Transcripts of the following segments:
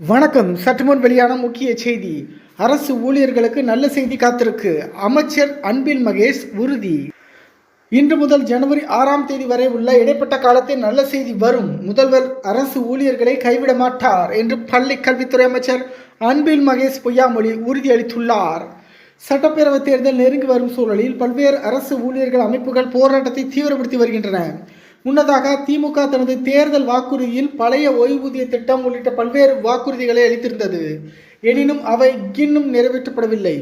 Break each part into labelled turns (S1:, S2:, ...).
S1: வணக்கம். சற்றுமுன் வெளியான முக்கிய செய்தி. அரசு ஊழியர்களுக்கு நல்ல செய்தி காத்திருக்கு. அமைச்சர் அன்பில் மகேஷ் உறுதி. இன்று முதல் ஜனவரி ஆறாம் தேதி வரை உள்ள இடைப்பட்ட காலத்தில் நல்ல செய்தி வரும். முதல்வர் அரசு ஊழியர்களை கைவிட மாட்டார் என்று பள்ளி கல்வித்துறை அமைச்சர் அன்பில் மகேஷ் பொய்யாமொழி உறுதியளித்துள்ளார் சட்டப்பேரவை தேர்தல் நெருங்கி வரும் சூழலில் பல்வேறு அரசு ஊழியர்கள் அமைப்புகள் போராட்டத்தை தீவிரப்படுத்தி வருகின்றன. முன்னதாக திமுக தனது தேர்தல் வாக்குறுதியில் பழைய ஓய்வூதிய திட்டம் உள்ளிட்ட பல்வேறு வாக்குறுதிகளை அளித்திருந்தது. எனினும் அவை இன்னும் நிறைவேற்றப்படவில்லை.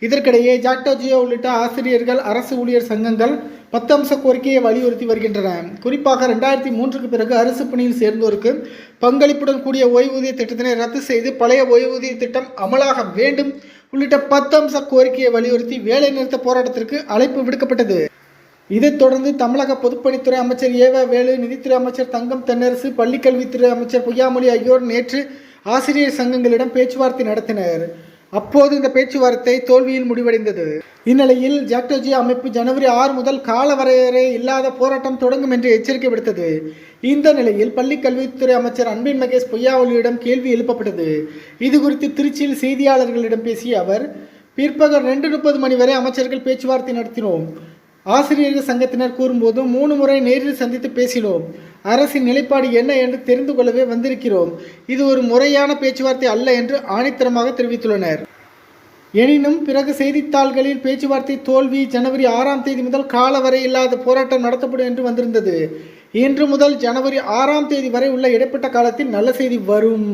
S1: இதற்கிடையே ஜாக்டோஜியோ உள்ளிட்ட ஆசிரியர்கள் அரசு ஊழியர் சங்கங்கள் பத்து அம்ச கோரிக்கையை வலியுறுத்தி வருகின்றன. குறிப்பாக ரெண்டாயிரத்தி மூன்றுக்கு பிறகு அரசு பணியில் சேர்ந்தோருக்கு பங்களிப்புடன் கூடிய ஓய்வூதிய திட்டத்தினை ரத்து செய்து பழைய ஓய்வூதிய திட்டம் அமலாக வேண்டும் உள்ளிட்ட பத்து அம்ச கோரிக்கையை வலியுறுத்தி வேலைநிறுத்த போராட்டத்திற்கு அழைப்பு விடுக்கப்பட்டது. இதைத் தொடர்ந்து தமிழக பொதுப்பணித்துறை அமைச்சர் ஏவ வேலு நிதித்துறை அமைச்சர் தங்கம் தென்னரசு பள்ளிக்கல்வித்துறை அமைச்சர் பொய்யாமொழி ஆகியோர் நேற்று ஆசிரியர் சங்கங்களிடம் பேச்சுவார்த்தை நடத்தினர். அப்போது இந்த பேச்சுவார்த்தை தோல்வியில் முடிவடைந்தது. இந்நிலையில் ஜாக்டோஜி அமைப்பு ஜனவரி ஆறு முதல் கால வரையறை இல்லாத போராட்டம் தொடங்கும் என்று எச்சரிக்கை விடுத்தது. இந்த நிலையில் பள்ளி கல்வித்துறை அமைச்சர் அன்பின் மகேஷ் பொய்யாவொலியிடம் கேள்வி எழுப்பப்பட்டது. இது குறித்து திருச்சியில் செய்தியாளர்களிடம் பேசிய அவர் பிற்பகல் ரெண்டு முப்பது மணி வரை அமைச்சர்கள் பேச்சுவார்த்தை நடத்தினோம். ஆசிரியர்கள் சங்கத்தினர் கூறும்போது மூணு முறை நேரில் சந்தித்து பேசினோம். அரசின் நிலைப்பாடு என்ன என்று தெரிந்து கொள்ளவே வந்திருக்கிறோம். இது ஒரு முறையான பேச்சுவார்த்தை அல்ல என்று ஆணித்தரமாக தெரிவித்துள்ளனர். எனினும் பிறகு செய்தித்தாள்களில் பேச்சுவார்த்தை தோல்வி ஜனவரி ஆறாம் தேதி முதல் கால வரை இல்லாத போராட்டம் நடத்தப்படும் என்று வந்திருந்தது. இன்று முதல் ஜனவரி ஆறாம் தேதி வரை உள்ள இடைப்பட்ட காலத்தில் நல்ல செய்தி வரும்.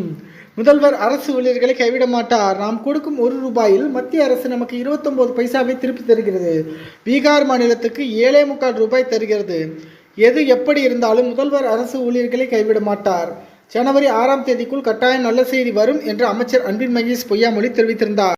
S1: முதல்வர் அரசு ஊழியர்களை கைவிட மாட்டார். நாம் கொடுக்கும் ஒரு ரூபாயில் மத்திய அரசு நமக்கு இருபத்தொம்போது பைசாவை திருப்பி தருகிறது. பீகார் மாநிலத்துக்கு ஏழே முக்கால் ரூபாய் தருகிறது. எது எப்படி இருந்தாலும் முதல்வர் அரசு ஊழியர்களை கைவிட மாட்டார். ஜனவரி ஆறாம் தேதிக்குள் கட்டாயம் நல்ல செய்தி வரும் என்று அமைச்சர் அன்பின் மகேஷ் பொய்யாமொழி தெரிவித்திருந்தார்.